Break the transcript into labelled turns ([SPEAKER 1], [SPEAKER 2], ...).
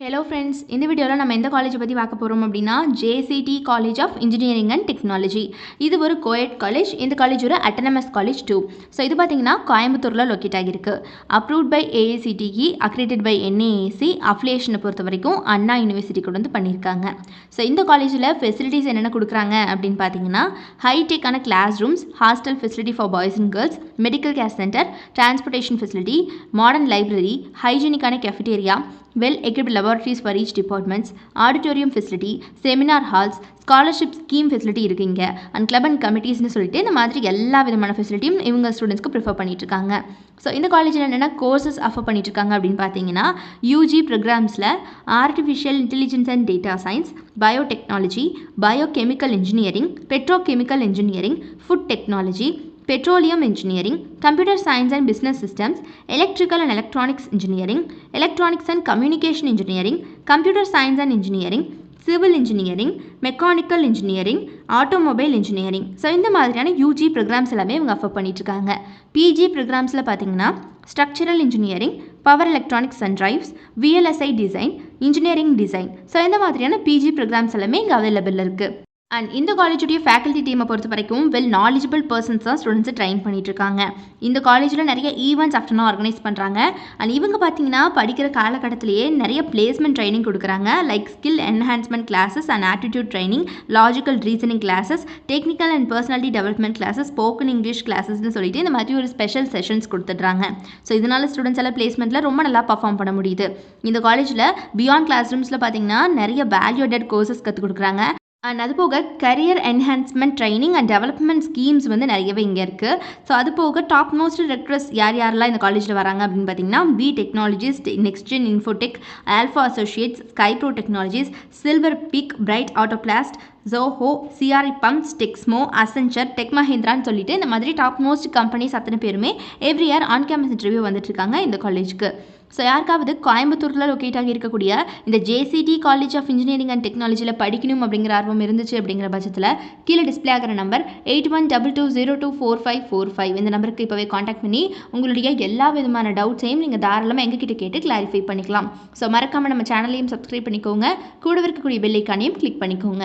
[SPEAKER 1] Hello friends இந்த வீடியோவில் நம்ம எந்த காலேஜை பற்றி பார்க்க போகிறோம் அப்படின்னா JCT college of engineering and technology இது ஒரு கோயட் காலேஜ் இந்த காலேஜ் ஒரு அட்டனமஸ் காலேஜ் டூ ஸோ இது பார்த்தீங்கன்னா கோயம்புத்தூரில் லொக்கேட் ஆகியிருக்கு. Approved by AICTE accredited by NAAC அஃபிலியேஷனை பொறுத்த வரைக்கும் அண்ணா யூனிவர்சிட்டி கொண்டு வந்து பண்ணியிருக்காங்க. ஸோ இந்த காலேஜில் ஃபெசிலிட்டிஸ் என்னென்ன கொடுக்குறாங்க அப்படின்னு பார்த்தீங்கன்னா ஹைடெக்கான class rooms hostel facility for boys and girls medical care centre transportation facility modern library ஹைஜீனிக்கான cafeteria well equipped laboratories for each departments auditorium facility seminar halls scholarship scheme facility இருக்குது இங்கே and club and கமிட்டிஸ்னு சொல்லிட்டு இந்த மாதிரி எல்லா விதமான ஃபெசிலிட்டியும் இவங்க ஸ்டூடெண்ட்ஸ்க்கு ப்ரிஃபர் பண்ணிட்டு இருக்காங்க ஸோ இந்த காலேஜில் என்னென்ன கோர்சஸ் ஆஃபர் பண்ணிட்டு இருக்காங்க அப்படின்னு பார்த்தீங்கன்னா UG ப்ரோக்ராம்ஸில் artificial intelligence and data science biotechnology biochemical engineering petrochemical engineering food technology petroleum engineering, computer science and business systems, electrical and electronics engineering, electronics and communication engineering, computer science and engineering, civil engineering mechanical engineering automobile engineering so இந்த மாதிரியான UG programs எல்லாமே இவங்க affair பண்ணிட்டுருக்காங்க. PG ப்ரோக்ராம்ஸில் பார்த்தீங்கன்னா structural engineering power electronics and drives VLSI design engineering design so இந்த மாதிரியான PG programs எல்லாமே இங்கே அவைலபிள் இருக்குது அண்ட் இந்த காலேஜுடைய ஃபேக்கல்ட்டி டீமை பொறுத்த வரைக்கும் வெல் நாலேஜபிள் பர்சன்ஸ் தான் ஸ்டூடெண்ட்ஸை ட்ரைன் பண்ணிட்டு இருக்காங்க இந்த காலேஜில் நிறைய ஈவெண்ட்ஸ் ஆஃப்டர்னும் ஆர்கனைஸ் பண்ணுறாங்க அண்ட் இவங்க பார்த்தீங்கன்னா படிக்கிற காலகட்டத்திலேயே நிறைய பிளேஸ்மெண்ட் ட்ரைனிங் கொடுக்குறாங்க. Like skill enhancement classes and attitude training logical reasoning classes technical and personality development classes spoken English கிளாஸஸ்னு சொல்லிட்டு இந்த மாதிரி ஒரு ஸ்பெஷல் செஷன்ஸ் கொடுத்துட்றாங்க. ஸோ இதனால் ஸ்டூடெண்ட்ஸ் எல்லாம் பிளேஸ்மெண்ட்டில் ரொம்ப நல்லா பர்ஃபார்ம் பண்ண முடியுது. இந்த காலேஜில் பியாண்ட் கிளாஸ் ரூம்ஸில் பார்த்தீங்கன்னா நிறைய வேல்யூடட் கோர்சஸ் கற்றுக் கொடுக்குறாங்க. அண்ட் அது போக career enhancement training and development schemes வந்து நிறையவே இங்கே இருக்குது ஸோ அது போக டாப் மோஸ்ட் ரெக்ரஸ் யார் யாரெல்லாம் இந்த காலேஜில் வராங்க அப்படின்னு பார்த்தீங்கன்னா B technologist Next Gen Infotech Alpha Associates Skypro Technologies Silver Big Bright Autoplast Zoho CRI Pumps Texmo Accenture Tech மஹேந்திரான்னு சொல்லிட்டு இந்த மாதிரி டாப் மோஸ்ட் கம்பெனிஸ் அத்தனை பேருமே every year on campus interview வந்துட்டு இருக்காங்க இந்த காலேஜுக்கு ஸோ யாருக்காவது கோயம்புத்தூரில் லொக்கேட் ஆகி இருக்கக்கூடிய இந்த JCT college of engineering and டெக்னாலஜியில் படிக்கணும் அப்படிங்கிற ஆர்வம் இருந்துச்சு அப்படிங்கிற பட்சத்தில் கீழே டிஸ்பிளே ஆகிற number eight one double two zero two four five four five இந்த நம்பருக்கு இப்போவே காண்டாக்ட் பண்ணி உங்களுடைய எல்லா விதமான டவுட்ஸையும் நீங்கள் தாராளமாக எங்ககிட்ட கேட்டு கிளாரிஃபை பண்ணிக்கலாம். ஸோ மறக்காமல் நம்ம சேனலையும் சப்ஸ்கிரைப் பண்ணிக்கோங்க. கூட இருக்கக்கூடிய பெல்லைக்கானையும் கிளிக் பண்ணிக்கோங்க.